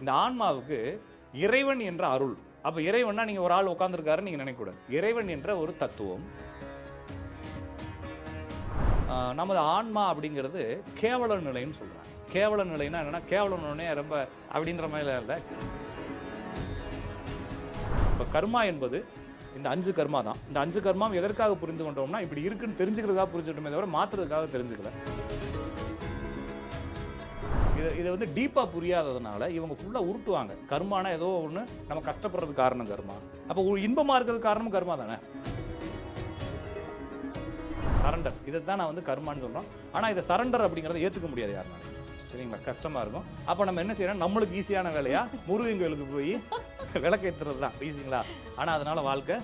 இந்த ஆன்மாவுக்கு இறைவன் என்ற அருள். அப்போ இறைவன்னா நீங்கள் ஒரு ஆள் உட்காந்துருக்காருன்னு நீங்கள் நினைக்கக்கூடாது. இறைவன் என்ற ஒரு தத்துவம். நமது ஆன்மா அப்படிங்கிறது கேவல நிலைன்னு சொல்கிறாங்க கேவல நிலைன்னா என்னன்னா கேவல ரொம்ப அப்படின்ற மாதிரிலாம் இல்லை. இப்போ கர்மா என்பது இந்த அஞ்சு கர்மா தான். இந்த அஞ்சு கர்மாவும் எதற்காக புரிந்து கொண்டோம்னா இப்படி இருக்குன்னு தெரிஞ்சுக்கிறதா புரிஞ்சுக்கிட்டோமே தவிர மாற்றுறதுக்காக தெரிஞ்சுக்கல. இது இது வந்து டீப்பாக புரியாததுனால இவங்க ஃபுல்லாக உருட்டுவாங்க. கர்மானா ஏதோ ஒன்று நம்ம கஷ்டப்படுறதுக்கு காரணம் கர்மா. அப்போ இன்பமாக இருக்கிறது காரணம் கர்மா தானே? சரண்டர் இதை தான் நான் வந்து கர்மான்னு சொல்கிறோம் ஆனால் இதை சரண்டர் அப்படிங்கிறத ஏற்றுக்க முடியாது யாருனாலும் சரிங்களா? கஷ்டமாக இருக்கும். அப்போ நம்ம என்ன செய்யறோம்? நம்மளுக்கு ஈஸியான வேலையா? முருகன் கோயிலுக்கு போய் விளக்கேற்றுறது தான் ஈஸிங்களா ஆனால் அதனால வாழ்க்கை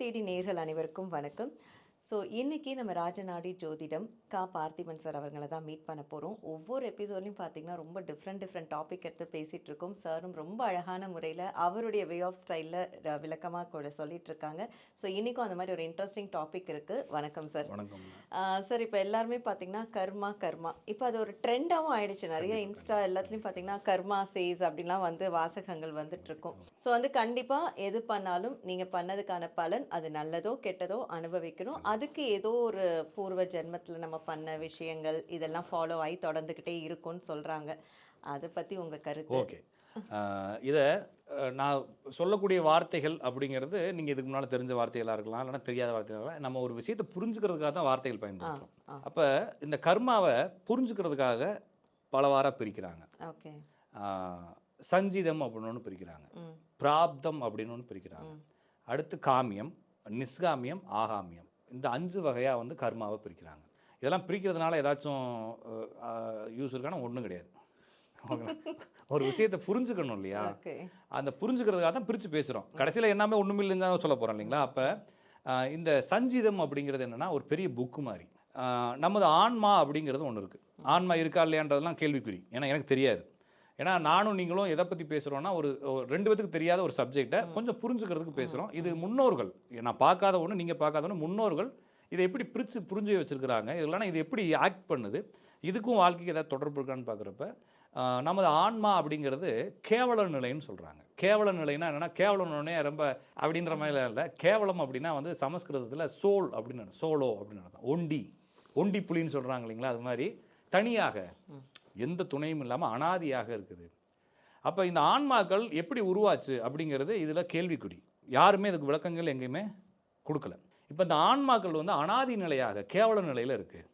தேடி நேர்கள் அனைவருக்கும் வணக்கம். ஸோ இன்னைக்கு நம்ம ராஜநாடி ஜோதிடம் கா பார்த்திபன் சார் அவர்களை தான் மீட் பண்ண போகிறோம் ஒவ்வொரு எபிசோட்லையும் பார்த்தீங்கன்னா ரொம்ப டிஃப்ரெண்ட் டிஃப்ரெண்ட் டாபிக் எடுத்து பேசிகிட்டு இருக்கோம். சாரும் ரொம்ப அழகான முறையில் அவருடைய வே ஆஃப் ஸ்டைலில் விளக்கமாக கூட சொல்லிட்டு இருக்காங்க. ஸோ இன்றைக்கும் அந்த மாதிரி ஒரு இன்ட்ரெஸ்டிங் டாபிக் இருக்குது வணக்கம் சார் வணக்கம். சார் இப்போ எல்லாருமே பார்த்தீங்கன்னா கர்மா கர்மா. இப்போ அது ஒரு ட்ரெண்டாகவும் ஆயிடுச்சு. நிறைய இன்ஸ்டா எல்லாத்துலேயும் பார்த்தீங்கன்னா கர்மா சேஸ் அப்படிலாம் வந்து வாசகங்கள் வந்துட்டு இருக்கும். ஸோ வந்து கண்டிப்பாக எது பண்ணாலும் நீங்கள் பண்ணதுக்கான பலன் அது நல்லதோ கெட்டதோ அனுபவிக்கணும். அதுக்கு ஏதோ ஒரு பூர்வ ஜென்மத்தில் நம்ம பண்ண விஷயங்கள் இதெல்லாம் ஃபாலோ ஆகி தொடர்ந்துக்கிட்டே இருக்கும்னு சொல்கிறாங்க அதை பற்றி உங்கள் கருத்து? ஓகே. இதை நான் சொல்லக்கூடிய வார்த்தைகள் அப்படிங்கிறது நீங்கள் இதுக்கு முன்னால் தெரிஞ்ச வார்த்தைகளாக இருக்கலாம் இல்லைன்னா தெரியாத வார்த்தைகளாக இருக்கலாம். நம்ம ஒரு விஷயத்தை புரிஞ்சுக்கிறதுக்காக தான் வார்த்தைகள் பயன்படுத்துகிறோம் அப்போ இந்த கர்மாவை புரிஞ்சுக்கிறதுக்காக பலவாறாக பிரிக்கிறாங்க. ஓகே. சஞ்சீதம் அப்படின்னு ஒன்று பிரிக்கிறாங்க. பிராப்தம் அப்படின்னு ஒன்று பிரிக்கிறாங்க. அடுத்து காமியம் நிஸ்காமியம் ஆகாமியம். இந்த அஞ்சு வகையாக வந்து கர்மாவை பிரிக்கிறாங்க. இதெல்லாம் பிரிக்கிறதுனால ஏதாச்சும் யூஸ் இருக்கான? ஒன்றும் கிடையாது? ஒரு விஷயத்தை புரிஞ்சுக்கணும் இல்லையா? அந்த புரிஞ்சுக்கிறதுக்காக தான் பிரித்து பேசுகிறோம் கடைசியில் எல்லாமே ஒன்றும் இல்லைன்னு தான் சொல்ல போகிறோம் இல்லைங்களா? அப்போ இந்த சஞ்சீதம் அப்படிங்கிறது என்னென்னா ஒரு பெரிய புக்கு மாதிரி. நமது ஆன்மா அப்படிங்கிறது ஒன்று இருக்குது ஆன்மா இருக்கா இல்லையான்றதெல்லாம் கேள்விக்குறி. ஏன்னா எனக்கு தெரியாது. ஏன்னா நானும் நீங்களும் எதை பற்றி பேசுகிறோன்னா ஒரு ரெண்டு பேத்துக்கு தெரியாத ஒரு சப்ஜெக்டை கொஞ்சம் புரிஞ்சுக்கிறதுக்கு பேசுகிறோம் இது முன்னோர்கள். நான் பார்க்காத ஒன்று நீங்கள் பார்க்காத ஒன்று முன்னோர்கள் இதை எப்படி பிரித்து புரிஞ்சு வச்சுருக்கிறாங்க? இதெல்லாம் இது எப்படி ஆக்ட் பண்ணுது? இதுக்கும் வாழ்க்கைக்கு ஏதாவது தொடர்பு இருக்கான்னு பார்க்குறப்ப நமது ஆன்மா அப்படிங்கிறது கேவல நிலைன்னு சொல்கிறாங்க கேவல நிலைன்னா என்னென்னா கேவலம்னே ரொம்ப அப்படின்ற மாதிரி இல்லை. கேவலம் அப்படின்னா வந்து சமஸ்கிருதத்தில் சோல் அப்படின்னு. சோலோ அப்படின்னு ஒண்டி. ஒண்டி புலின்னு சொல்கிறாங்க இல்லைங்களா? அது மாதிரி தனியாக. எந்த துணையும் இல்லாமல் அனாதியாக இருக்குது. அப்போ இந்த ஆன்மாக்கள் எப்படி உருவாச்சு அப்படிங்கிறது இதில் கேள்விக்குறி. யாருமே இதுக்கு விளக்கங்கள் எங்கேயுமே கொடுக்கல. இப்போ இந்த ஆன்மாக்கள் வந்து அனாதி நிலையாக கேவல நிலையில் இருக்குது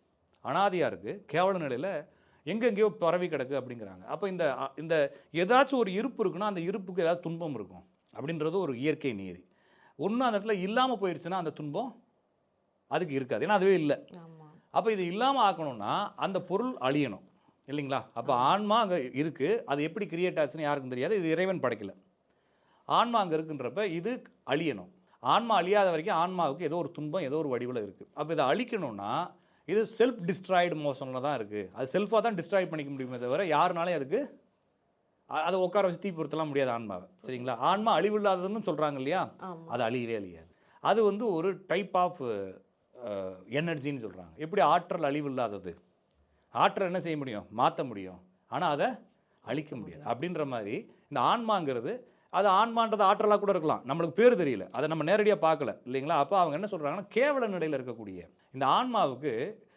அனாதியாக இருக்குது கேவல நிலையில் எங்கெங்கேயோ பரவி கிடக்கு அப்படிங்கிறாங்க. அப்போ இந்த இந்த ஏதாச்சும் ஒரு இருப்பு இருக்குன்னா அந்த இருப்புக்கு ஏதாவது துன்பம் இருக்கும் அப்படின்றது ஒரு இயற்கை நீதி. ஒன்று அந்த இடத்துல இல்லாமல் போயிடுச்சுன்னா அந்த துன்பம் அதுக்கு இருக்காது. ஏன்னா அதுவே இல்லை. அப்போ இது இல்லாமல் ஆக்கணும்னா அந்த பொருள் அழியணும். இல்லைங்களா? அப்போ ஆன்மா அங்கே இருக்குது அது எப்படி கிரியேட் ஆச்சுன்னு யாருக்கும் தெரியாது. இது இறைவன் படைக்கல. ஆன்மா அங்கே இருக்குன்றப்ப இது அழியணும். ஆன்மா அழியாத வரைக்கும் ஆன்மாவுக்கு ஏதோ ஒரு துன்பம் ஏதோ ஒரு வடிவில் இருக்குது அப்போ இதை அழிக்கணும்னா இது செல்ஃப் டிஸ்ட்ராய்டு மோஷனில் தான் இருக்குது அது செல்ஃபாக தான் டிஸ்ட்ராய் பண்ணிக்க முடியுமே தவிர யாருனாலையும் அதுக்கு அதை உட்கார வச்சு தீ பொருத்தலாம் முடியாது ஆன்மாவை. சரிங்களா? ஆன்மா அழிவில்லாததுன்னு சொல்கிறாங்க இல்லையா? அது அழியவே அழியாது. அது வந்து ஒரு டைப் ஆஃப் எனர்ஜின்னு சொல்கிறாங்க எப்படி ஆற்றல் அழிவு இல்லாதது? ஆற்றல் என்ன செய்ய முடியும்? மாற்ற முடியும். ஆனால் அதை அழிக்க முடியாது. அப்படின்ற மாதிரி இந்த ஆன்மாங்கிறது அது ஆன்மான்றது ஆற்றலாக கூட இருக்கலாம். நம்மளுக்கு பேர் தெரியல. அதை நம்ம நேரடியாக பார்க்கல. இல்லைங்களா? அப்போ அவங்க என்ன சொல்கிறாங்கன்னா கேவல நிலையில் இருக்கக்கூடிய இந்த ஆன்மாவுக்கு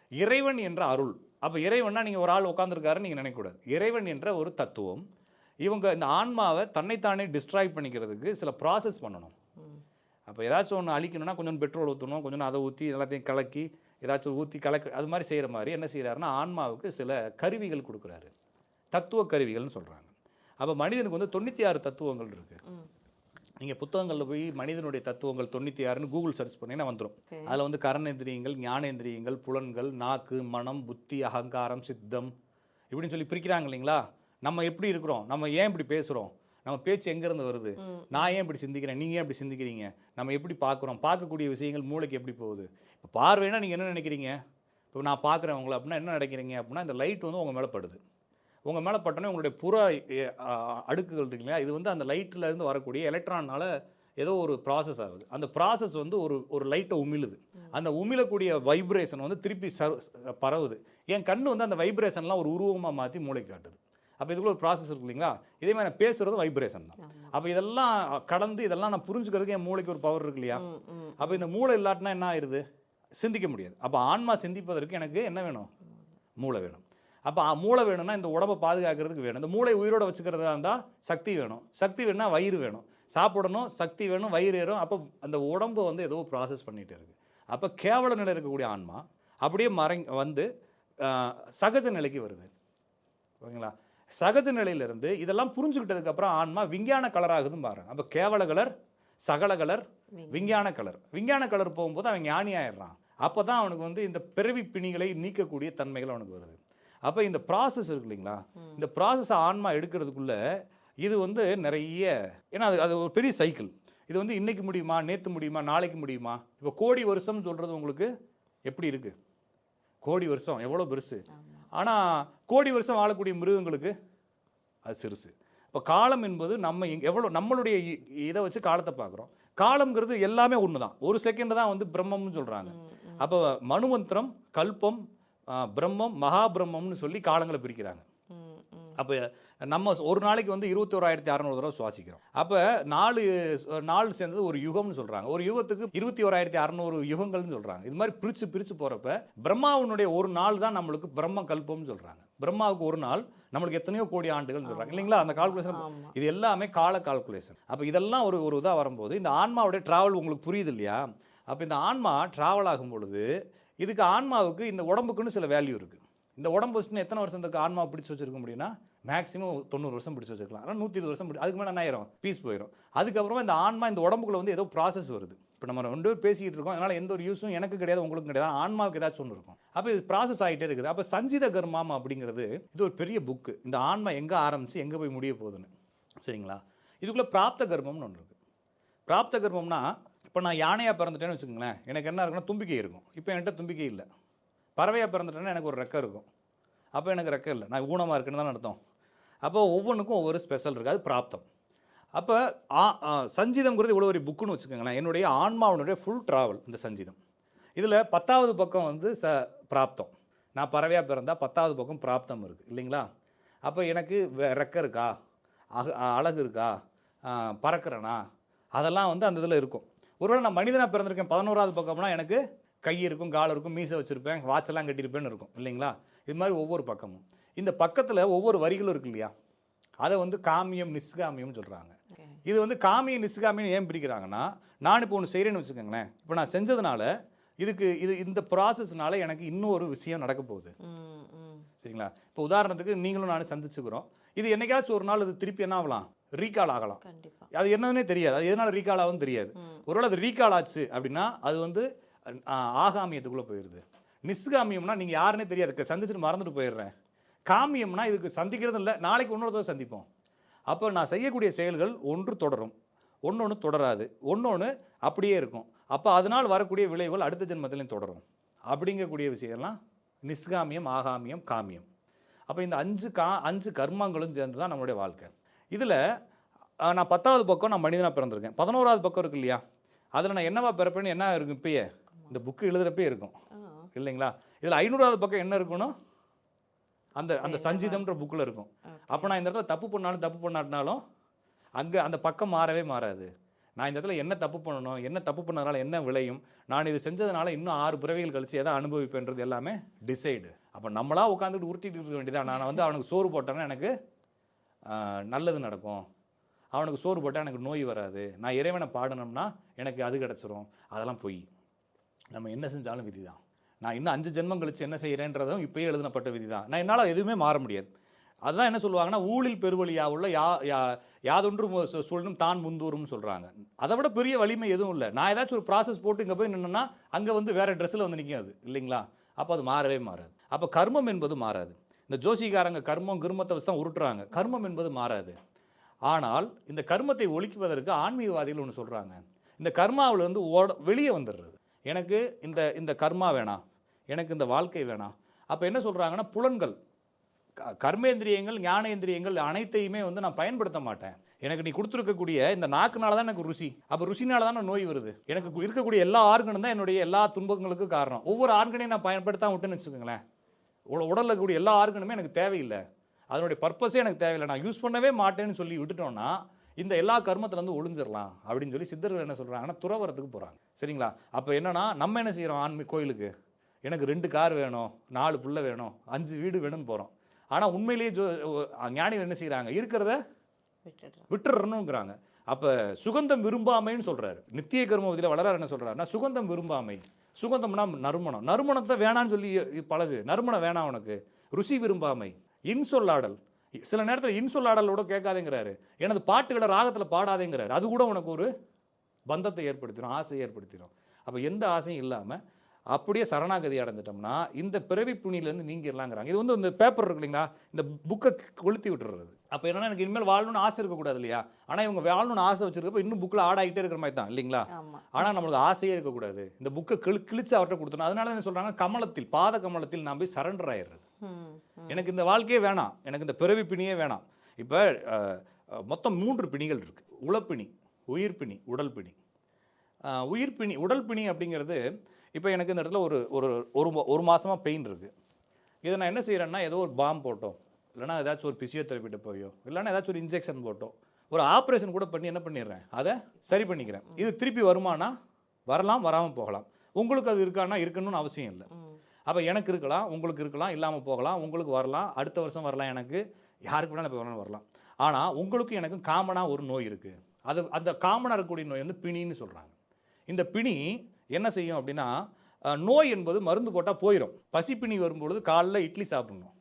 இறைவன் என்ற அருள். அப்போ இறைவன்னா நீங்கள் ஒரு ஆள் உட்காந்துருக்காருன்னு நீங்கள் நினைக்கக்கூடாது. இறைவன் என்ற ஒரு தத்துவம். இவங்க இந்த ஆன்மாவை தன்னைத்தானே டிஸ்ட்ராய் பண்ணிக்கிறதுக்கு சில ப்ராசஸ் பண்ணணும். அப்போ ஏதாச்சும் ஒன்று அழிக்கணும்னா கொஞ்சம் பெட்ரோல் ஊற்றணும் கொஞ்சம் அதை ஊற்றி எல்லாத்தையும் கலக்கி ஏதாச்சும் ஊற்றி கலக்க அது மாதிரி செய்கிற மாதிரி என்ன செய்கிறாருன்னா ஆன்மாவுக்கு சில கருவிகள் கொடுக்குறாரு. தத்துவ கருவிகள்னு சொல்கிறாங்க அப்போ மனிதனுக்கு வந்து தொண்ணூற்றி ஆறு தத்துவங்கள் இருக்குது நீங்கள் புத்தகங்களில் போய் மனிதனுடைய தத்துவங்கள் தொண்ணூற்றி ஆறுன்னு கூகுள் சர்ச் பண்ணிங்கன்னா வந்துடும். அதில் வந்து கரணேந்திரியங்கள் ஞானேந்திரியங்கள் புலன்கள் நாக்கு மனம் புத்தி அகங்காரம் சித்தம் இப்படின்னு சொல்லி பிரிக்கிறாங்க இல்லைங்களா? நம்ம எப்படி இருக்கிறோம்? நம்ம ஏன் இப்படி பேசுகிறோம் நம்ம பேச்சு எங்கேருந்து வருது. நான் ஏன் இப்படி சிந்திக்கிறேன்? நீங்கள் ஏன் இப்படி சிந்திக்கிறீங்க? நம்ம எப்படி பார்க்குறோம்? பார்க்கக்கூடிய விஷயங்கள் மூளைக்கு எப்படி போகுது? இப்போ பார்வைனா நீங்கள் என்ன நினைக்கிறீங்க? இப்போ நான் பார்க்குறேன் உங்களை அப்படின்னா என்ன நினைக்கிறீங்க? அப்படின்னா இந்த லைட் வந்து உங்கள் மேலே படுது. உங்கள் மேலே பட்டோன்னே உங்களுடைய புற அடுக்குகள் இருக்கு இல்லையா? இது வந்து அந்த லைட்டில் இருந்து வரக்கூடிய எலக்ட்ரானால் ஏதோ ஒரு ப்ராசஸ் ஆகுது. அந்த ப்ராசஸ் வந்து ஒரு ஒரு லைட்டை உமிழுது. அந்த உமிழக்கூடிய வைப்ரேஷன் வந்து திருப்பி சர் பரவுது. என் கண்ணு வந்து அந்த வைப்ரேஷன்லாம் ஒரு உருவமாக மாற்றி மூளைக்கு காட்டுது. அப்போ இதுக்குள்ள ஒரு ப்ராசஸ் இருக்கு இல்லைங்களா? இதே மாதிரி நான் பேசுகிறதும் வைப்ரேஷன் தான். அப்போ இதெல்லாம் கடந்து இதெல்லாம் நான் புரிஞ்சுக்கிறதுக்கு என் மூளைக்கு ஒரு பவர் இருக்கு இல்லையா. அப்போ இந்த மூளை இல்லாட்டினா என்ன ஆயிடுது? சிந்திக்க முடியாது. அப்போ ஆன்மா சிந்திப்பதற்கு எனக்கு என்ன வேணும்? மூளை வேணும். அப்போ மூளை வேணும்னா இந்த உடம்பை பாதுகாக்கிறதுக்கு வேணும். இந்த மூளை உயிரோட வச்சுக்கிறதா இருந்தால் சக்தி வேணும். சக்தி வேணும்னா வயிறு வேணும். சாப்பிடணும் சக்தி வேணும் வயிறு ஏறும். அப்போ அந்த உடம்பு வந்து ஏதோ ப்ராசஸ் பண்ணிகிட்டு இருக்கு. அப்போ கேவல நிலை இருக்கக்கூடிய ஆன்மா அப்படியே மறைங் வந்து சகஜ நிலைக்கு வருது. ஓகேங்களா? சகஜ நிலையிலிருந்து இதெல்லாம் புரிஞ்சுக்கிட்டதுக்கு அப்புறம் ஆன்மா விஞ்ஞான கலர் ஆகுதுன்னு பாருங்க. அப்போ கேவல கலர் சகல கலர் விஞ்ஞான. கலர். விஞ்ஞான கலர் போகும்போது அவன் ஞானி ஆயிடுறான். அப்போ தான் அவனுக்கு வந்து இந்த பிறவி பிணிகளை நீக்கக்கூடிய தன்மைகள் அவனுக்கு வருது. அப்போ இந்த ப்ராசஸ் இருக்கு இல்லைங்களா? இந்த ப்ராசஸ் ஆன்மா எடுக்கிறதுக்குள்ள இது வந்து நிறைய ஏன்னா அது அது ஒரு பெரிய சைக்கிள் இது வந்து இன்னைக்கு முடியுமா நேற்று முடியுமா நாளைக்கு முடியுமா? இப்போ கோடி வருஷம் சொல்கிறது உங்களுக்கு எப்படி இருக்குது கோடி வருஷம் எவ்வளோ பெருசு. ஆனால் கோடி வருஷம் வாழக்கூடிய மிருகங்களுக்கு அது சிறுசு இப்போ காலம் என்பது நம்ம எவ்வளோ நம்மளுடைய இதை வச்சு காலத்தை பார்க்குறோம் காலம்ங்கிறது எல்லாமே ஒன்று தான் ஒரு செகண்ட் தான் வந்து பிரம்மம்னு சொல்கிறாங்க. அப்போ மனுமந்திரம் கல்பம் பிரம்மம் மகாபிரம்மம்னு சொல்லி காலங்களை பிரிக்கிறாங்க. அப்போ நம்ம ஒரு நாளைக்கு வந்து இருபத்தி ஓராயிரத்தி அறநூறு தடவை சுவாசிக்கிறோம். அப்போ நாலு நாள் சேர்ந்தது ஒரு யுகம்னு சொல்கிறாங்க ஒரு யுகத்துக்கு இருபத்தி ஓராயிரத்தி அறநூறு யுகங்கள்னு சொல்கிறாங்க இது மாதிரி பிரித்து பிரித்து போகிறப்ப பிரம்மாவினுடைய ஒரு நாள் தான் நம்மளுக்கு பிரம்ம கல்பம்னு சொல்கிறாங்க பிரம்மாவுக்கு ஒரு நாள் நம்மளுக்கு எத்தனையோ கோடி ஆண்டுகள்னு சொல்கிறாங்க இல்லைங்களா? அந்த கால்குலேஷன். இது எல்லாமே கால கால்குலேஷன் அப்போ இதெல்லாம் ஒரு ஒரு இதாக வரும்போது இந்த ஆன்மாவுடைய ட்ராவல் உங்களுக்கு புரியுது இல்லையா? அப்போ இந்த ஆன்மா ட்ராவல் ஆகும் பொழுது இதுக்கு ஆன்மாவுக்கு இந்த உடம்புக்குன்னு சில வேல்யூ இருக்குது இந்த உடம்பு வச்சுன்னு எத்தனை வருஷம் இந்த ஆன்மா பிடிச்சி வச்சிருக்க முடியும்னா மேக்ஸிமம் தொண்ணூறு வருஷம் பிடிச்சி வச்சிருக்கலாம். ஆனால் நூற்றி இருபது வருஷம் பிடி அதுக்கு மேலே என்ன ஆயிரும்? பீஸ் போயிடும் அதுக்கப்புறமா இந்த ஆன்மா இந்த உடம்புக்குள்ள வந்து ஏதோ ப்ராசஸ் வருது. இப்போ நம்ம ரெண்டு பேர் பேசிக்கிட்டு இருக்கோம். அதனால் எந்த ஒரு யூஸும் எனக்கு கிடையாது உங்களுக்கு கிடையாது. ஆன்மாவுக்கு ஏதாச்சும் ஒன்று இருக்கும். அப்போ இது ப்ராசஸ் ஆகிட்டே இருக்குது. அப்போ சஞ்சித கர்மாம் அப்படிங்கிறது இது ஒரு பெரிய புக்கு இந்த ஆன்மா எங்கே ஆரம்பித்து எங்கே போய் முடிய போகுதுன்னு. சரிங்களா? இதுக்குள்ளே பிராப்த கர்மம்னு ஒன்று இருக்குது பிராப்த கர்மம்னா இப்போ நான் யானையாக பிறந்துட்டேன்னு வச்சுக்கோங்களேன். எனக்கு என்ன இருக்குன்னா தும்பிக்கை இருக்கும். இப்போ என்கிட்ட தும்பிக்கை இல்லை. பறவையாக பிறந்துட்டேன்னா எனக்கு ஒரு ரெக்கம் இருக்கும். அப்போ எனக்கு ரெக்கம் இல்லை. நான் ஊனமாக இருக்குன்னு தான் அர்த்தம். அப்போ ஒவ்வொன்றுக்கும் ஒவ்வொரு ஸ்பெஷல் இருக்குது அது பிராப்தம். அப்போ ஆ- சஞ்சீதம்ங்கிறது இவ்வளோ ஒரு புக்குன்னு வச்சுக்கோங்களேன். என்னுடைய ஆன்மாவினுடைய ஃபுல் ட்ராவல் இந்த சஞ்சீதம். இதில் பத்தாவது பக்கம் வந்து ச பிராப்தம். நான் பறவையாக பிறந்தா பத்தாவது பக்கம் பிராப்தம் இருக்குது இல்லைங்களா? அப்போ எனக்கு வே- இருக்கா? அக அழகு இருக்கா? பறக்கிறேனா? அதெல்லாம் வந்து அந்த இதில் இருக்கும். ஒருவேளை நான் மனிதனாக பிறந்திருக்கேன் பதினோராவது பக்கம்னா எனக்கு கை இருக்கும் கால் இருக்கும் மீசை வச்சுருப்பேன் வாட்செல்லாம் கட்டியிருப்பேன்னு இருக்கும் இல்லைங்களா? இது மாதிரி ஒவ்வொரு பக்கமும். இந்த பக்கத்தில் ஒவ்வொரு வரிகளும் இருக்கு இல்லையா? அதை வந்து காமியம் நிஸ்காமியம்னு சொல்கிறாங்க. இது வந்து காமிய நிஸ்காமியம் ஏன் பிரிக்கிறாங்கன்னா நான் இப்போ ஒன்று செய்கிறேன்னு வச்சுக்கோங்களேன். இப்போ நான் செஞ்சதுனால இதுக்கு இது இந்த ப்ராசஸ்னால எனக்கு இன்னொரு விஷயம் நடக்க போகுது. சரிங்களா? இப்போ உதாரணத்துக்கு நீங்களும் நானும் சந்திச்சுக்கிறோம். இது என்னைக்காச்சும் ஒரு நாள் இது திருப்பி என்ன ஆகலாம்? ரீகால் ஆகலாம். அது என்னன்னே தெரியாது. அது எதனால ரீகால் ஆகும்னு தெரியாது. ஒருவேளை அது ரீகால் ஆச்சு அப்படின்னா அது வந்து ஆகாமியத்துக்குள்ளே போயிடுது நிஸ்காமியம்னா நீங்கள் யாருன்னே தெரியாது. சந்திச்சுட்டு மறந்துட்டு போயிடுறேன். காமியம்னா இதுக்கு சந்திக்கிறது இல்லை. நாளைக்கு இன்னொருத்தர சந்திப்போம். அப்போ நான் செய்யக்கூடிய செயல்கள் ஒன்று தொடரும். ஒன்று தொடராது. ஒன்று அப்படியே இருக்கும். அப்போ அதனால் வரக்கூடிய விளைவுகள் அடுத்த ஜென்மத்திலையும் தொடரும். அப்படிங்கக்கூடிய விஷயம்லாம் நிஸ்காமியம் ஆகாமியம் காமியம். அப்போ இந்த அஞ்சு கா அஞ்சு கர்மங்களும் சேர்ந்து தான் நம்மளுடைய வாழ்க்கை. இதில் நான் பத்தாவது பக்கம் நான் மனிதனாக பிறந்திருக்கேன். பதினோராவது பக்கம் இருக்கு இல்லையா? அதில் நான் என்னவா பிறப்பேன்னு என்ன இருக்கும் இப்பயே? இந்த புக்கு எழுதுறப்பே இருக்கும். இல்லைங்களா? இதில் ஐநூறாவது பக்கம் என்ன இருக்கணும் அந்த அந்த? சஞ்சீதம்ன்ற புக்கில் இருக்கும். அப்போ நான் இந்த இடத்துல தப்பு பண்ணாலும் தப்பு பண்ணாட்டினாலும் அங்கே அந்த பக்கம் மாறவே மாறாது. நான் இந்த இடத்துல என்ன தப்பு பண்ணணும் என்ன தப்பு பண்ணதுனால என்ன விளையும் நான் இது செஞ்சதுனால இன்னும் ஆறு பிறவிகள் கழிச்சு எதை அனுபவிப்பேன்றது எல்லாமே டிசைடு அப்போ நம்மளா உட்காந்துட்டு உருட்டிட்டு இருக்க வேண்டியதான் நான் வந்து அவனுக்கு சோறு போட்டேன்னா எனக்கு நல்லது நடக்கும். அவனுக்கு சோறு போட்டால் எனக்கு நோய் வராது. நான் இறைவனை பாடணும்னா எனக்கு அது கிடச்சிரும். அதெல்லாம் பொய். நம்ம என்ன செஞ்சாலும் விதி தான் நான் இன்னும் அஞ்சு ஜென்மம் கழித்து என்ன செய்கிறேன்றதும் இப்போயே எழுதப்பட்ட விதி தான் நான் என்னால் எதுவுமே மாற முடியாது. அதுதான் என்ன சொல்லுவாங்கன்னா ஊழில் பெருவழியா உள்ள யா யா யாதொன்று மு- தான் முந்தூரும்னு சொல்கிறாங்க அதை விட பெரிய வலிமை எதுவும் இல்லை. நான் ஏதாச்சும் ஒரு ப்ராசஸ் போட்டு இங்கே போய் நின்னேன்னா அங்கே வந்து வேறு ட்ரெஸ்ஸில் வந்து நிற்கும் அது. இல்லைங்களா? அப்போ அது மாறவே மாறாது. அப்போ கர்மம் என்பது மாறாது. இந்த ஜோசிகாரங்க கர்மம் கிருமத்தை வச்சு தான் உருட்டுறாங்க. கர்மம் என்பது மாறாது. ஆனால் இந்த கர்மத்தை ஒழிக்குவதற்கு ஆன்மீகவாதிகள் ஒன்று சொல்கிறாங்க இந்த கர்மாவில் வந்து ஓட வெளியே வந்துடுறது. எனக்கு இந்த இந்த கர்மா வேணாம் எனக்கு இந்த வாழ்க்கை வேணாம் அப்போ என்ன சொல்கிறாங்கன்னா புலன்கள். க- கர்மேந்திரியங்கள் ஞானேந்திரியங்கள் அனைத்தையுமே வந்து நான் பயன்படுத்த மாட்டேன். எனக்கு நீ கொடுத்துருக்கக்கூடிய இந்த நாக்குனால தான் எனக்கு ருசி. அப்போ ருசினால தான் நோய் வருது. எனக்கு இருக்கக்கூடிய எல்லா ஆர்கனும் தான் என்னுடைய எல்லா துன்பங்களுக்கும் காரணம். ஒவ்வொரு ஆர்கனையும் நான் பயன்படுத்தாம விட்டுன்னு வச்சுக்கோங்களேன். உடலில் இருக்கக்கூடிய எல்லா ஆர்கனுமே எனக்கு தேவையில்லை. அதனுடைய பர்பஸே எனக்கு தேவையில்லை. நான் யூஸ் பண்ணவே மாட்டேன்னு சொல்லி விட்டுட்டோன்னா இந்த எல்லா கர்மத்துலேருந்து ஒளிஞ்சிடலாம் அப்படின்னு சொல்லி சித்தர்கள் என்ன சொல்கிறாங்கன்னா துறவரத்துக்கு போகிறாங்க சரிங்களா? அப்போ என்னன்னா நம்ம என்ன செய்கிறோம் ஆன்மீக கோயிலுக்கு. எனக்கு ரெண்டு கார் வேணும் நாலு புள்ள வேணும் அஞ்சு வீடு வேணும்னு போகிறோம் ஆனால் உண்மையிலேயே ஜோ ஞானிகள் என்ன செய்கிறாங்க இருக்கிறத விட்டுறணுங்கிறாங்க. அப்போ சுகந்தம் விரும்பாமைன்னு சொல்கிறாரு நித்திய கர்மவதியில் வளரார் என்ன சொல்கிறாருன்னா சுகந்தம் விரும்பாமை. சுகந்தம்னா நறுமணம். நறுமணத்தை வேணான்னு சொல்லி பழகு. நறுமணம் வேணாம் உனக்கு. ருசி விரும்பாமை. இன்சொல்லாடல். சில நேரத்தில் இன்சொல்லாடலோட கேட்காதேங்கிறாரு. எனது பாட்டுகளை ராகத்தில் பாடாதேங்கிறாரு. அது கூட உனக்கு ஒரு பந்தத்தை ஏற்படுத்திடும் ஆசையை ஏற்படுத்திடும் அப்போ எந்த ஆசையும் இல்லாமல் அப்படியே சரணாகதி அடைஞ்சிட்டோம்னா இந்த பிறவி புனியிலேருந்து நீங்கிடலாங்கிறாங்க. இது வந்து இந்த பேப்பர் இருக்கு இல்லைங்களா? இந்த புக்கை கொளுத்தி விட்டுறது. அப்போ என்னன்னா எனக்கு இனிமேல் வாழணும்னு ஆசை இருக்கக்கூடாது இல்லையா? ஆனால் இவங்க வாழணும்னு ஆசை வச்சிருக்கப்ப இன்னும் புக்கில் ஆடாகிட்டே இருக்கிற மாதிரி தான் இல்லைங்களா? ஆனால் நம்மளுக்கு ஆசையே இருக்கக்கூடாது. இந்த புக்கை கிழி கிழிச்சு அவர்கிட்ட கொடுத்தணும் அதனால என்ன சொல்கிறாங்க கமலத்தில் பாத கமலத்தில் நான் போய் சரண்டர் ஆயிடுறது. எனக்கு இந்த வாழ்க்கையே வேணாம். எனக்கு இந்த பிறவி பிணியே வேணாம். இப்போ மொத்தம் மூன்று பிணிகள் இருக்கு. உளப்பிணி உயிர் பிணி உடல் பிணி அஹ், உயிர் பிணி உடல் பிணி அப்படிங்கிறது இப்போ எனக்கு இந்த இடத்துல ஒரு ஒரு ஒரு ஒரு மாசமா பெயின் இருக்குது இதை நான் என்ன செய்கிறேன்னா ஏதோ ஒரு பாம் போட்டோம். இல்லைனா ஏதாச்சும் ஒரு பிசியோதெரப்பிட்ட போயோ இல்லைன்னா ஏதாச்சும் ஒரு இன்ஜெக்ஷன் போட்டோ ஒரு ஆப்ரேஷன் கூட பண்ணி என்ன பண்ணிடுறேன்? அதை சரி பண்ணிக்கிறேன். இது திருப்பி வருமானா? வரலாம் வராமல் போகலாம். உங்களுக்கு அது இருக்கான்னா இருக்கணும்னு அவசியம் இல்லை. அப்போ எனக்கு இருக்கலாம் உங்களுக்கு இருக்கலாம் இல்லாமல் போகலாம் உங்களுக்கு வரலாம் அடுத்த வருஷம் வரலாம் எனக்கு யாருக்கு வேணாலும் இப்போ வேணாலும் வரலாம். ஆனால் உங்களுக்கும் எனக்கும் காமனாக ஒரு நோய் இருக்குது அது அந்த காமனாக இருக்கக்கூடிய நோய் வந்து பிணின்னு சொல்கிறாங்க இந்த பிணி என்ன செய்யும் அப்படின்னா நோய் என்பது மருந்து போட்டால் போயிடும் பசிப்பிணி வரும்பொழுது காலைல இட்லி சாப்பிடணும்.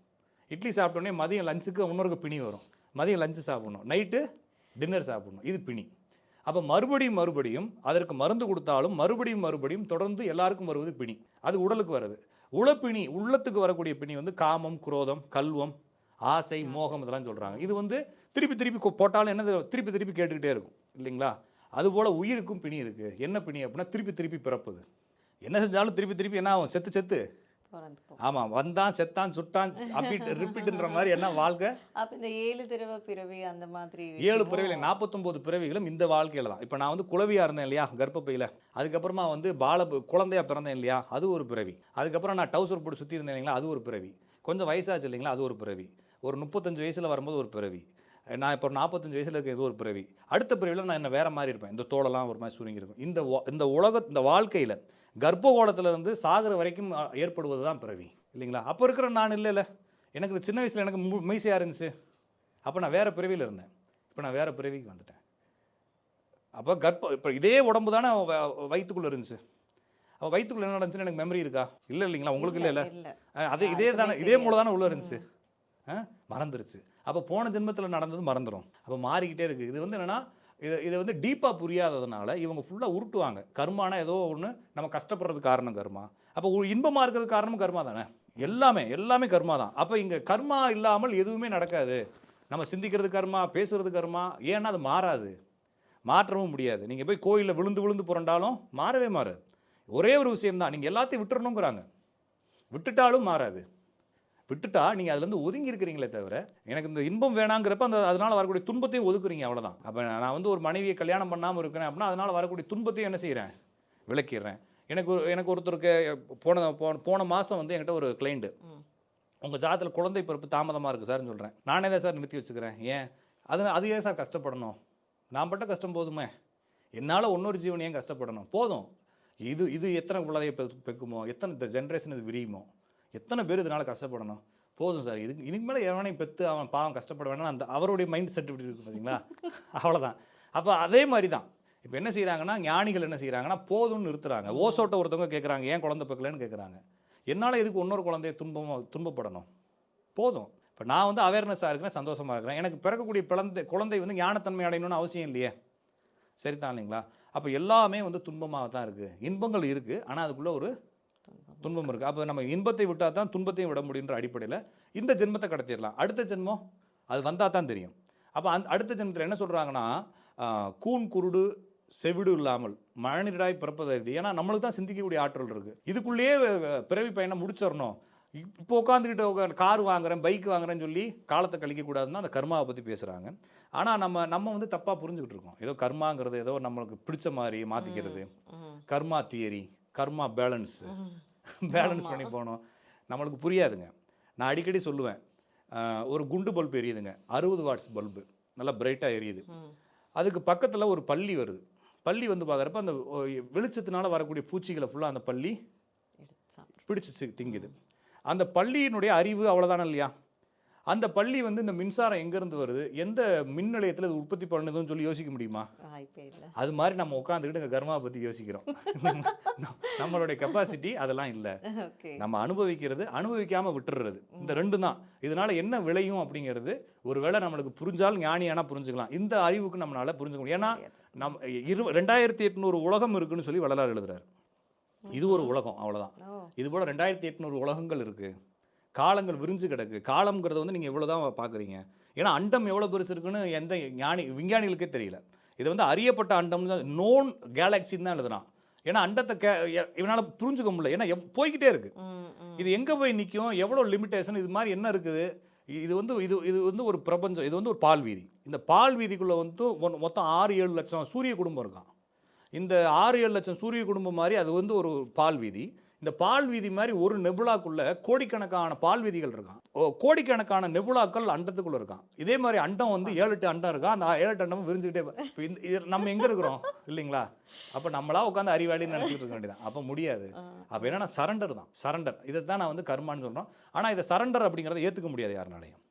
இட்லி சாப்பிட்டோன்னே மதியம் லஞ்சுக்கு இன்னொரு பிணி வரும். மதியம் லஞ்சு சாப்பிடணும். நைட்டு டின்னர் சாப்பிடணும். இது பிணி. அப்போ மறுபடியும் மறுபடியும் அதற்கு மருந்து கொடுத்தாலும் மறுபடியும் மறுபடியும் தொடர்ந்து எல்லாருக்கும் வருவது பிணி. அது உடலுக்கு வருது உளப்பிணி உள்ளத்துக்கு வரக்கூடிய பிணி வந்து காமம் குரோதம் கல்வம் ஆசை மோகம் இதெல்லாம் சொல்கிறாங்க இது வந்து திருப்பி திருப்பி கொ- போட்டாலும் என்ன தெரியும்? திருப்பி திருப்பி கேட்டுக்கிட்டே இருக்கும். இல்லைங்களா? அதுபோல் உயிருக்கும் பிணி இருக்குது என்ன பிணி அப்படின்னா திருப்பி திருப்பி பிறப்புது. என்ன செஞ்சாலும் திருப்பி திருப்பி என்ன ஆகும்? செத்து செத்து. ஆமாம் வந்தான் செத்தான் சுட்டான் அப்பீட் ரிப்பீட்டுன்ற மாதிரி என்ன வாழ்க்கை? அப்ப இந்த ஏழு தடவை பிறவி அந்த மாதிரி ஏழு பிறவியில் நாற்பத்தொம்போது பிறவிகளும் இந்த வாழ்க்கையில் தான். இப்போ நான் வந்து குளவியாக இருந்தேன் இல்லையா கர்ப்பப்பையில். அதுக்கப்புறமா வந்து பால குழந்தையா பிறந்தேன் இல்லையா அது ஒரு பிறவி. அதுக்கப்புறம் நான் டவுசர் போட்டு சுற்றி இருந்தேன் இல்லைங்களா அது ஒரு பிறவி. கொஞ்சம் வயசாச்சு இல்லைங்களா அது ஒரு பிறவி. ஒரு முப்பத்தஞ்சு வயசில் வரும்போது ஒரு பிறவி. நான் இப்போ நாற்பத்தஞ்சு வயசில் இருக்க இது ஒரு பிறவி. அடுத்த பிறவியில் நான் என்ன வேறு மாதிரி இருப்பேன். இந்த தோலெல்லாம் ஒரு மாதிரி சுருங்கி இருக்கும். இந்த இந்த உலக இந்த வாழ்க்கையில் கர்ப்பகோளத்துல இருந்து சாகிற வரைக்கும் ஏற்படுவது தான் பிறவி. இல்லைங்களா? அப்போ இருக்கிற நான் இல்லைல்ல. எனக்கு சின்ன வயசில் எனக்கு மீசையாக இருந்துச்சு? அப்போ நான் வேறு பிறவியில் இருந்தேன். இப்போ நான் வேறு பிறவிக்கு வந்துட்டேன். அப்போ கர்ப்ப இப்போ இதே உடம்பு தானே வயிற்றுக்குள்ளே இருந்துச்சு. அப்போ வயிற்றுக்குள்ளே என்ன நடந்துச்சுன்னு எனக்கு மெமரி இருக்கா? இல்லை இல்லைங்களா? உங்களுக்கு இல்லை இல்லை. அதே இதே தானே இதே. மூளை தானே உள்ளே இருந்துச்சு. மறந்துருச்சு. அப்போ போன ஜென்மத்தில் நடந்தது மறந்துடும் அப்போ மாறிக்கிட்டே இருக்குது இது வந்து என்னென்னா இது இதை வந்து டீப்பாக புரியாததுனால இவங்க ஃபுல்லாக உருட்டுவாங்க. கர்மானா ஏதோ ஒன்று நம்ம கஷ்டப்படுறதுக்கு காரணம் கர்மா. அப்போ இன்பமாக இருக்கிறது காரணமும் கர்மா தானே? எல்லாமே எல்லாமே கர்மா தான். அப்போ இங்கே கர்மா இல்லாமல் எதுவுமே நடக்காது. நம்ம சிந்திக்கிறது கர்மா பேசுகிறது கர்மா. ஏன்னா அது மாறாது. மாற்றவும் முடியாது. நீங்கள் போய் கோயிலில் விழுந்து விழுந்து புரண்டாலும் மாறவே மாறாது. ஒரே ஒரு விஷயம்தான். நீங்கள் எல்லாத்தையும் விட்டுறணுங்கிறாங்க. விட்டுட்டாலும் மாறாது. விட்டுட்டா நீங்கள் அதுலேருந்து ஒதுங்கி இருக்கிறீங்களே தவிர எனக்கு இந்த இன்பம் வேணாங்கிறப்ப அந்த அதனால் வரக்கூடிய துன்பத்தையும் ஒதுக்குறீங்க அவ்வளவுதான். அப்போ நான் வந்து ஒரு மனைவியை கல்யாணம் பண்ணாமல் இருக்கிறேன் அப்படின்னா அதனால் வரக்கூடிய துன்பத்தையும் என்ன செய்கிறேன் விளக்கிடுறேன். எனக்கு ஒரு எனக்கு ஒருத்தருக்கு போன போன போன மாதம் வந்து என்கிட்ட ஒரு கிளைண்ட்டு. உங்கள் ஜாதத்தில் குழந்தை பிறப்பு தாமதமாக இருக்குது சார்னு சொல்கிறேன் நானே தான் சார் நிறுத்தி வச்சுக்கிறேன். ஏன்? அது அது ஏன் சார் கஷ்டப்படணும்? நான் பட்ட கஷ்டம் போதுமே. என்னால் இன்னொரு ஜீவன் ஏன் கஷ்டப்படணும்? போதும். இது இது எத்தனை குழந்தைய பெக்குமோ? எத்தனை ஜென்ரேஷன் இது விரியுமோ? எத்தனை பேர் இதனால் கஷ்டப்படணும்? போதும் சார். இதுக்கு இதுக்கு மேலே எவனையும் பெற்று அவன் பாவம் கஷ்டப்பட வேணாம் அந்த அவருடைய மைண்ட் செட் இப்படி இருக்கு பார்த்தீங்களா அவ்வளோதான் அப்போ அதே மாதிரி தான் இப்போ என்ன செய்கிறாங்கன்னா ஞானிகள் என்ன செய்கிறாங்கன்னா போதும்னு நிறுத்துறாங்க. ஓசோட்ட ஒருத்தவங்க கேட்குறாங்க ஏன் குழந்தை பக்கலன்னு கேட்குறாங்க என்னால் எதுக்கு இன்னொரு குழந்தைய துன்பமாக துன்பப்படணும்? போதும். இப்போ நான் வந்து அவேர்னஸாக இருக்கிறேன் சந்தோஷமாக இருக்கிறேன். எனக்கு பிறக்கக்கூடிய குழந்தை குழந்தை வந்து ஞானத்தன்மை அடையணும்னு அவசியம் இல்லையே. சரிதான் இல்லைங்களா? அப்போ எல்லாமே வந்து துன்பமாக தான் இருக்குது இன்பங்கள் இருக்குது ஆனால் அதுக்குள்ளே ஒரு துன்பம் இருக்குது அப்போ நம்ம இன்பத்தை விட்டால் தான் துன்பத்தையும் விட முடியுன்ற அடிப்படையில் இந்த ஜென்மத்தை கடத்திடலாம். அடுத்த ஜென்மம்? அது வந்தால் தான் தெரியும். அப்போ அந்த அடுத்த ஜென்மத்தில் என்ன சொல்கிறாங்கன்னா கூன் குருடு செவிடு இல்லாமல் மழநீராய் பிறப்பது அரிது ஏன்னா நம்மளுக்கு தான் சிந்திக்கக்கூடிய ஆற்றல் இருக்குது இதுக்குள்ளேயே பிறவி பயணம் முடிச்சிடணும். இப்போ உட்காந்துக்கிட்டு கார் வாங்குறேன் பைக் வாங்குறேன்னு சொல்லி காலத்தை கழிக்கக்கூடாதுன்னு அந்த கர்மாவை பற்றி பேசுகிறாங்க ஆனால் நம்ம நம்ம வந்து தப்பாக புரிஞ்சுக்கிட்டு இருக்கோம். ஏதோ கர்மாங்கிறது ஏதோ நம்மளுக்கு பிடிச்ச மாதிரி மாற்றிக்கிறது. Karma theory karma balance. Balance பண்ணி போகணும் நம்மளுக்கு புரியாதுங்க. நான் அடிக்கடி சொல்லுவேன் ஒரு குண்டு பல்பு எரியுதுங்க. அறுபது வாட்ஸ் பல்பு. நல்லா பிரைட்டாக எரியுது. அதுக்கு பக்கத்தில் ஒரு பள்ளி வருது. பள்ளி வந்து பார்க்குறப்ப அந்த வெளிச்சத்தினால வரக்கூடிய பூச்சிகளை ஃபுல்லாக அந்த பள்ளி பிடிச்சு திங்குது. அந்த பள்ளியினுடைய அறிவு அவ்வளோதானே இல்லையா? அந்த பள்ளி வந்து இந்த மின்சாரம் எங்கேருந்து வருது? எந்த மின் நிலையத்தில் இது உற்பத்தி பண்ணுதுன்னு சொல்லி யோசிக்க முடியுமா? அது மாதிரி நம்ம உட்காந்துக்கிட்டு இந்த கர்மாவை பற்றி யோசிக்கிறோம். நம்ம- நம்மளுடைய கெப்பாசிட்டி அதெல்லாம் இல்லை. நம்ம அனுபவிக்கிறது அனுபவிக்காமல் விட்டுறது இந்த ரெண்டு தான். இதனால என்ன விளையும் அப்படிங்கிறது ஒருவேளை நம்மளுக்கு புரிஞ்சால் ஞானியானா புரிஞ்சுக்கலாம். இந்த அறிவுக்கு நம்மளால புரிஞ்சுக்க முடியும். ஏன்னா நம் இரு ரெண்டாயிரத்தி எட்நூறு உலகம் இருக்குன்னு சொல்லி வள்ளலார் எழுதுறாரு. இது ஒரு உலகம் அவ்வளவுதான். ஓ. இது போல் ரெண்டாயிரத்தி எட்நூறு உலகங்கள் இருக்குது காலங்கள் விரிஞ்சு கிடக்கு. காலம்ங்கிறத வந்து நீங்கள் இவ்வளோ தான் பார்க்குறீங்க ஏன்னா அண்டம் எவ்வளோ பெருசு இருக்குன்னு எந்த ஞானி விஞ்ஞானிகளுக்கே தெரியல. இது வந்து அறியப்பட்ட அண்டம் நோன் கேலக்சின்னு தான் எழுதுறான். ஏன்னா அண்டத்தை கே இவனால புரிஞ்சுக்க முடியல. ஏன்னா போய்க்கிட்டே இருக்கு. இது எங்கே போய் நிற்கும் எவ்வளோ லிமிட்டேஷன் இது மாதிரி என்ன இருக்குது? இது வந்து இது இது வந்து ஒரு பிரபஞ்சம் இது வந்து ஒரு பால் வீதி. இந்த பால் வீதிக்குள்ளே வந்து மொத்தம் ஆறு ஏழு லட்சம் சூரிய குடும்பம் இருக்கான். இந்த ஆறு ஏழு லட்சம் சூரிய குடும்பம் மாதிரி அது வந்து ஒரு பால் வீதி. இந்த பால் வீதி மாதிரி ஒரு நெபுலாக்குள்ள கோடிக்கணக்கான பால் வீதிகள் இருக்கான். ஓ கோடிக்கணக்கான நெபுலாக்கள் அண்டத்துக்குள்ள இருக்கான். இதே மாதிரி அண்டம் வந்து ஏழு எட்டு அண்டம் இருக்கான் அந்த ஏழு எட்டு அண்டமும் விரிஞ்சுக்கிட்டே இப்ப இந்த நம்ம எங்கே இருக்கிறோம்? இல்லைங்களா? அப்போ நம்மளா உட்காந்து அறிவாளின்னு நினச்சிட்டு இருக்க வேண்டியதான் அப்போ முடியாது. அப்போ என்னன்னா சரண்டர் தான். சரண்டர் இதை தான் நான் வந்து கர்மான்னு சொல்கிறோம் ஆனால் இதை சரண்டர் அப்படிங்கிறத ஏற்றுக்க முடியாது யாருனாலையும்.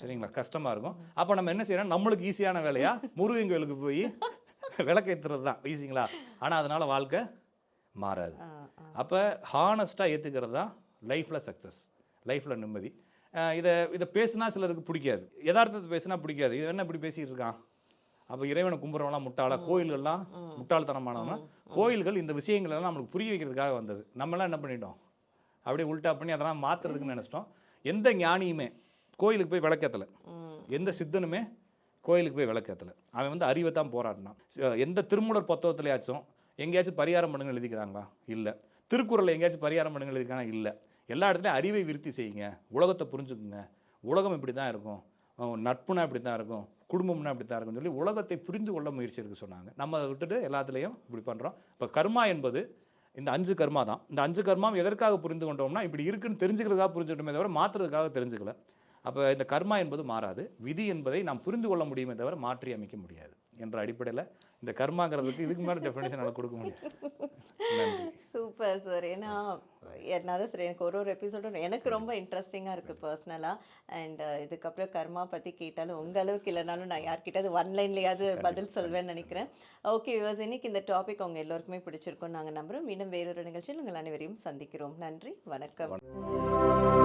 சரிங்களா? கஷ்டமாக இருக்கும். அப்போ நம்ம என்ன செய்யறோம்? நம்மளுக்கு ஈஸியான வேலையா? முருகன் கோயிலுக்கு போய் விளக்கேற்றுறது தான் ஈஸிங்களா ஆனால் அதனால வாழ்க்கை மாறாது. அப்போ ஹானஸ்ட்டாக ஏற்றுக்கிறது தான் லைஃப்பில் சக்ஸஸ் லைஃப்பில் நிம்மதி. இதை இதை பேசுனா சிலருக்கு பிடிக்காது. யதார்த்தத்தை பேசுனா பிடிக்காது. இது என்ன இப்படி பேசிட்டு இருக்கான்? அப்போ இறைவனை கும்புறவங்களாம் முட்டாளா? கோயில்கள்லாம் முட்டாள்தனமானவங்க கோயில்கள் இந்த விஷயங்கள் எல்லாம் நம்மளுக்கு புரிய வைக்கிறதுக்காக வந்தது. நம்மளாம் என்ன பண்ணிட்டோம்? அப்படியே உல்டா பண்ணி அதெல்லாம் மாற்றுறதுக்குன்னு நினச்சிட்டோம். எந்த ஞானியுமே கோயிலுக்கு போய் விளக்கேற்றலை ம். எந்த சித்தனுமே கோயிலுக்கு போய் விளக்கேற்றலை அவன் வந்து அறிவை தான் போராடினான் எந்த திருமூலர் புத்தகத்துலையாச்சும் எங்கேயாச்சும் பரிகாரம் பண்ணுங்க எழுதிக்கிறாங்களா? இல்லை. திருக்குறளில் எங்கேயாச்சும் பரிகாரம் பண்ணுங்க எழுதிக்கிறாங்க இல்லை. எல்லா இடத்துலையும் அறிவை விருத்தி செய்யுங்க. உலகத்தை புரிஞ்சுக்குங்க. உலகம் இப்படி தான் இருக்கும் நட்புனா இப்படி தான் இருக்கும். குடும்பம்னா இப்படி தான் இருக்கும்னு சொல்லி உலகத்தை புரிந்து கொள்ள முயற்சி இருக்குது சொன்னாங்க. நம்ம அதை விட்டுட்டு எல்லாத்துலேயும் இப்படி பண்ணுறோம் இப்போ கர்மா என்பது இந்த அஞ்சு கர்மா தான். இந்த அஞ்சு கர்மாவும் எதற்காக புரிந்து கொண்டோம்னா இப்படி இருக்குன்னு தெரிஞ்சுக்கிறதுக்காக புரிஞ்சுக்கிட்டோமே தவிர மாற்றுறதுக்காக தெரிஞ்சுக்கல. அப்போ இந்த கர்மா என்பது மாறாது. விதி என்பதை நாம் புரிந்து கொள்ள முடியுமே தவிர மாற்றி அமைக்க முடியாது. என்ற அடிப்படையில் இந்த கர்மாங்கிறதுக்கு இதுக்கு மேலே டெஃபினேஷன் என்னால் கொடுக்க நன்றி. Super sir. ஏன்னா என்னதான் சார் எனக்கு ஒரு ஒரு எபிசோடும் எனக்கு ரொம்ப இன்ட்ரெஸ்டிங்காக இருக்குது பர்சனலாக அண்ட் இதுக்கப்புறம் கர்மா பற்றி கேட்டாலும் உங்கள் அளவுக்கு இல்லைனாலும் நான் யார்கிட்டயாவது ஒன் லைன்லையாவது பதில் சொல்வேன்னு நினைக்கிறேன். ஓகே விவர்ஸ் இன்னைக்கு இந்த டாபிக் அவங்க எல்லோருக்குமே பிடிச்சிருக்கும் நாங்கள் நம்புகிறோம் மீண்டும் வேறொரு நிகழ்ச்சியில் உங்கள் அனைவரையும் சந்திக்கிறோம். நன்றி வணக்கம்.